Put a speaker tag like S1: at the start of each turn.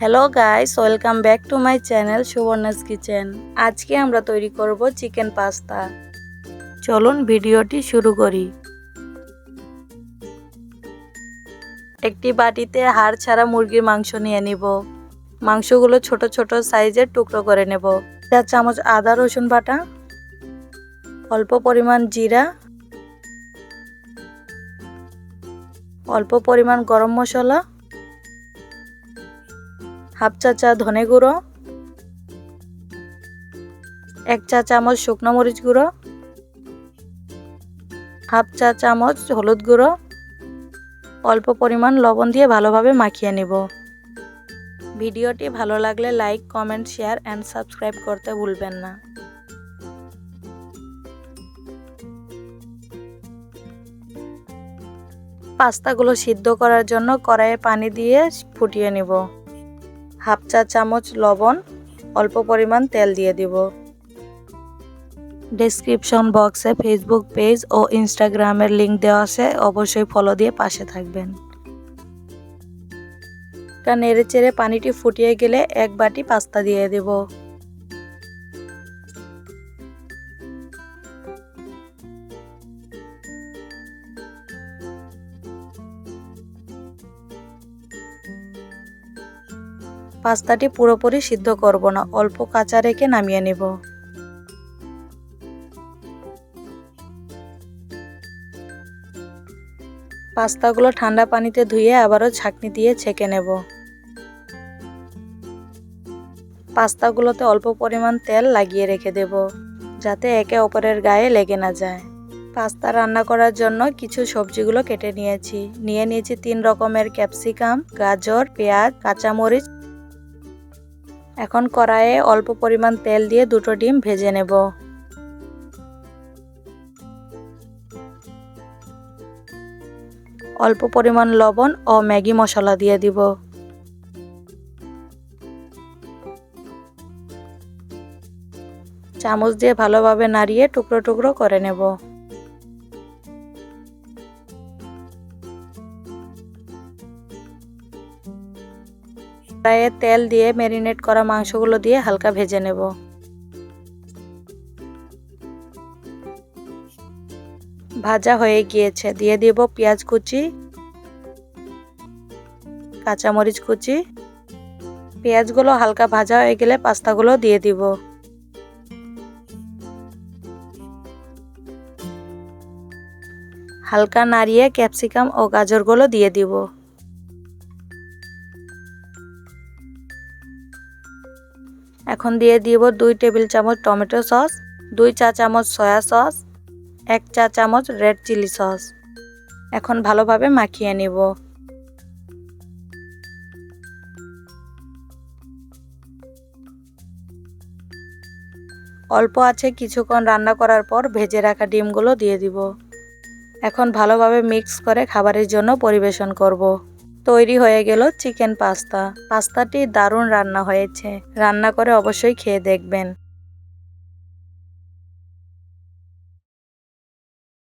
S1: Hello guys welcome back to my channel Subarna's kitchen আজকে আমরা তৈরি করব চিকেন পাস্তা। চলুন ভিডিওটি শুরু করি। একটি বাটিতে হাড় ছাড়া মুরগির মাংস নিয়ে নিব। মাংসগুলো ছোট ছোট সাইজের টুকরো করে নেব। চার চামচ আদা রসুন বাটা, অল্প পরিমাণ জিরা, অল্প পরিমাণ গরম মশলা হাফ চা চা ধনে গুঁড়ো, এক চা চামচ শুকনো মরিচ গুঁড়ো, হাফ চা চামচ হলুদ গুঁড়ো, অল্প পরিমাণ লবণ দিয়ে ভালোভাবে মাখিয়ে নিব। ভিডিওটি ভালো লাগলে like, comment, share and subscribe করতে ভুলবেন না। পাস্তাগুলো সিদ্ধ করার জন্য কড়াইয়ে পানি দিয়ে ফুটিয়ে নিব। হাফ চা চামচ লবণ, অল্প পরিমাণ তেল দিয়ে দিব। ডেসক্রিপশন বক্সে ফেসবুক পেজ ও ইনস্টাগ্রামের লিঙ্ক দেওয়া আছে, অবশ্যই ফলো দিয়ে পাশে থাকবেন। নেড়ে চেড়ে পানিটি ফুটিয়ে গেলে এক বাটি পাস্তা দিয়ে দেব। পাস্তাটি পুরোপুরি সিদ্ধ করব না, অল্প কাঁচা রেখে নামিয়ে নেব। পাস্তাগুলো ঠান্ডা পানিতে ধুয়ে আবারও ছাঁকনি দিয়ে ছেঁকে নেব। পাস্তাগুলোতে অল্প পরিমাণ তেল লাগিয়ে রেখে দেব, যাতে একে অপরের গায়ে লেগে না যায়। পাস্তা রান্না করার জন্য কিছু সবজিগুলো কেটে নিয়েছি। নিয়ে নিয়েছি তিন রকমের ক্যাপসিকাম, গাজর, পেঁয়াজ, কাঁচামরিচ এখন কড়াইয়ে অল্প পরিমাণ তেল দিয়ে দুটো ডিম ভেজে নেব। অল্প পরিমাণ লবণ ও ম্যাগি মশলা দিয়ে দিব। চামচ দিয়ে ভালোভাবে নাড়িয়ে টুকরো টুকরো করে নেব। কড়াইয়ে তেল দিয়ে ম্যারিনেট করা মাংসগুলো দিয়ে হালকা ভেজে নেব। ভাজা হয়ে গিয়েছে। দিয়ে দিব পেঁয়াজ কুচি, কাঁচামরিচ কুচি। পেঁয়াজগুলো হালকা ভাজা হয়ে গেলে পাস্তাগুলো দিয়ে দিব। হালকা নাড়িয়ে ক্যাপসিকাম ও গাজরগুলো দিয়ে দিব। এখন দিয়ে দিব দুই টেবিল চামচ টমেটো সস, দুই চা চামচ সয়া সস, এক চা চামচ রেড চিলি সস। এখন ভালোভাবে মাখিয়ে নিব। অল্প আছে কিছুক্ষণ রান্না করার পর ভেজে রাখা ডিমগুলো দিয়ে দিব। এখন ভালোভাবে মিক্স করে খাবারের জন্য পরিবেশন করব। তৈরি হয়ে গেল চিকেন পাস্তা। পাস্তাটি দারুণ রান্না হয়েছে। রান্না করে অবশ্যই খেয়ে দেখবেন।